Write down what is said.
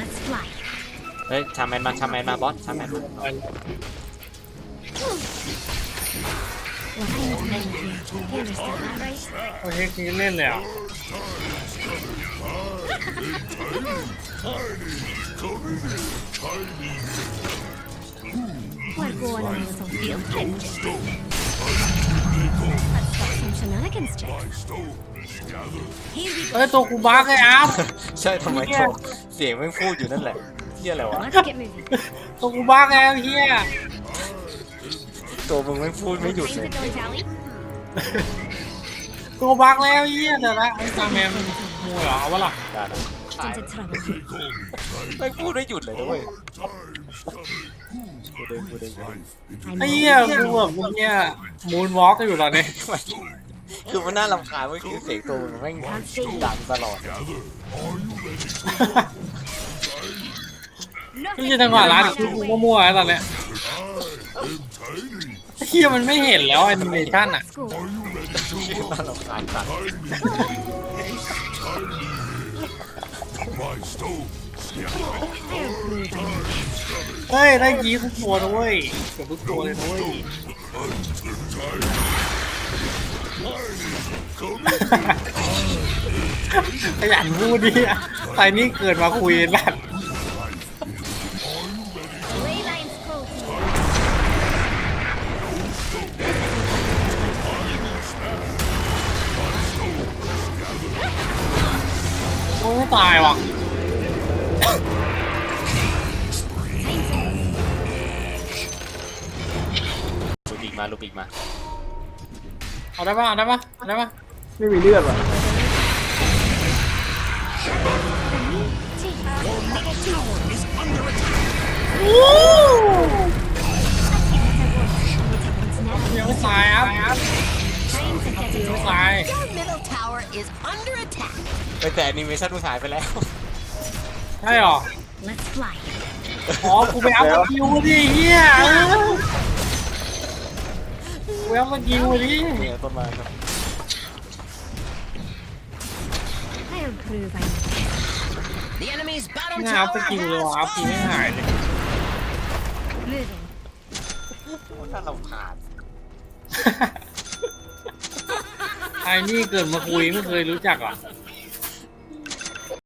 Let's fly. เฮ้ยชาแมนมาชาแมนมาบอสชาแมนมา What I need men here. You understand that, right? โอ้ยนี้เล่นเลยอะ We're going on a little field เอ้ยตัวกูบั๊กไอ้อัพใช่ทำไมโทรเสียงแม่งพูดอยู่นั่นแหละเฮียอะไร go. วะ Let's get moving. ตัวกูบั๊กไอ้เฮียตัวมึงแม่งพูดไม่หยุด Time เลย to dilly dally. ตัวบั๊กแล้วเฮียเดี๋ยวนะไอ้ตาแมนมูเหรอเอาวะล่ะได้นะ Into trouble. แม่งพูดไม่หยุดเลยนะเว้ยพูด เองพูดเองพูดเอง I ไอ้ know เฮีย you กู know. แบบมึงเนี่ยมูนวอล์กอยู่ตอนนี้ คือมันน่ารำคาญเว้ยคือเสียงตัวมึงแม่งดังตลอดไม่ใช่จังหวะร้านอีกทีกูก็มั่วแล้วตอนเนี้ยไอ้เฮียมันไม่เห็นแล้วแอนิเมชันอะ School. น่ารำคาญจัง I approve. I know. เฮ้ยได้ยีทุกตัวนะเว้ยเกือบทุกตัวเลยนะเว้ยขยันพูดดิไอ้นี่เกิดมาคุยแบบ Ley lines close. โอ้ตายว่ะ มาลูกอีกมาเอาได้ปะเอาได้ปะเอาได้ปะไม่มีเลือดว่ะยังไม่ตายครับ Time to get ยัง it ไม่ on. ตาย Your middle tower is under attack. แต่แอนิเมชั่นมึงหายไปแล้ว ใช่หรอ Let's fly. อ๋อ กูไปเอาสกิลดิเฮีย เออกูเอาสกิลดิเนี่ยต้นไม้ครับ I approve. I know. The enemy's bottom ไม่เอา tower สกิลเลย has ว่ะอัพทีไม่ fallen. หายเลย Moving. น่ารำคาญไอ้นี่เกิดมาคุยไม่เคยรู้จักอะเ